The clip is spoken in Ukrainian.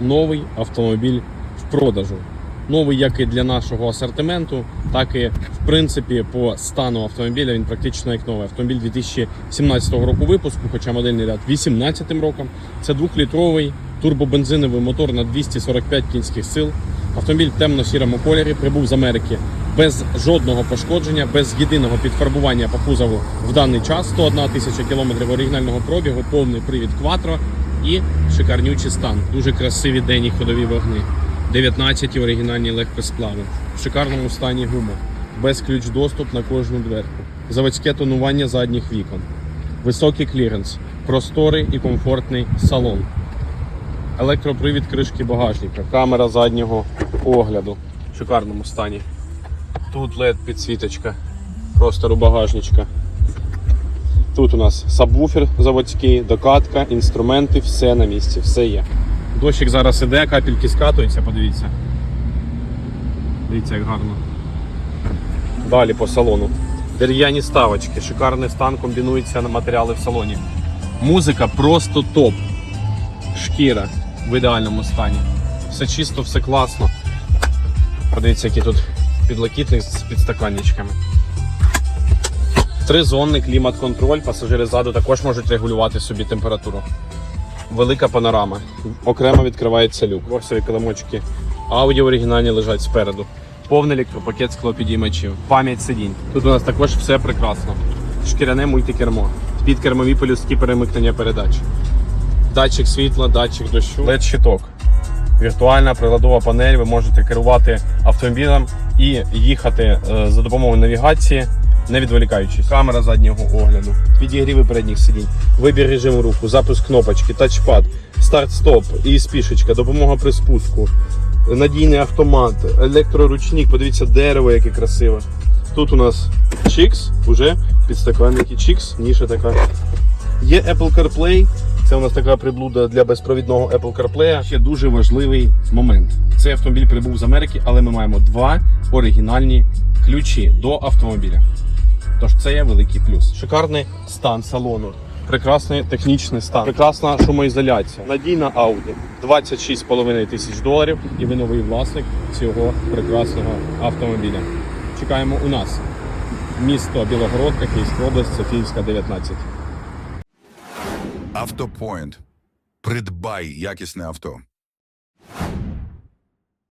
новий автомобіль в продажу. Новий як і для нашого асортименту, так і в принципі по стану автомобіля він практично як новий. Автомобіль 2017 року випуску, хоча модельний ряд 18 роком. Це двохлітровий турбобензиновий мотор на 245 кінських сил. Автомобіль в темно-сірому кольорі прибув з Америки без жодного пошкодження, без єдиного підфарбування по кузову в даний час. 101 тисяча кілометрів оригінального пробігу, повний привід Quattro і шикарнючий стан. Дуже красиві денні ходові вогни. 19 оригінальні легкосплави. В шикарному стані гума. Без ключ доступ на кожну дверку. Заводське тонування задніх вікон. Високий кліренс, просторий і комфортний салон. Електропривід кришки багажника, камера заднього огляду в шикарному стані. Тут LED підсвіточка простору багажничка. Тут у нас сабвуфер заводський, докатка, інструменти, все на місці, все є. Дощик зараз іде, капельки скатуються, подивіться. Дивіться, як гарно. Далі по салону. Дерев'яні ставочки, шикарний стан, комбінуються на матеріали в салоні. Музика просто топ. Шкіра в ідеальному стані. Все чисто, все класно. Подивіться, який тут підлокітник з підстаканничками. Тризонний клімат-контроль. Пасажири ззаду також можуть регулювати собі температуру. Велика панорама. Окремо відкривається люк. Боксові килимочки. Аудіо оригінальні лежать спереду. Повний електропакет склопідіймачів. Пам'ять сидінь. Тут у нас також все прекрасно. Шкіряне мультикермо. Підкермові полюстки перемикнення передач. Датчик світла, датчик дощу. led щиток Віртуальна приладова панель. Ви можете керувати автомобілем і їхати е, за допомогою навігації, не відволікаючись. Камера заднього огляду, підігріви передніх сидінь, вибір режиму руху, запуск кнопочки, тачпад, старт-стоп і спішечка, допомога при спуску, надійний автомат, електроручник. Подивіться, дерево, яке красиве. Тут у нас Чікс, уже підстаканники Чікс, ніша така. Є Apple CarPlay. Це у нас така приблуда для безпровідного Apple CarPlay. Ще дуже важливий момент. Цей автомобіль прибув з Америки, але ми маємо два оригінальні ключі до автомобіля. Тож це є великий плюс. Шикарний стан салону. Прекрасний технічний стан, прекрасна шумоізоляція, надійна Audi, 26,5 тисяч доларів, і ви новий власник цього прекрасного автомобіля. Чекаємо у нас. Місто Білогородка, Київська область, Софіївська, 19. Автопоінт. Придбай якісне авто.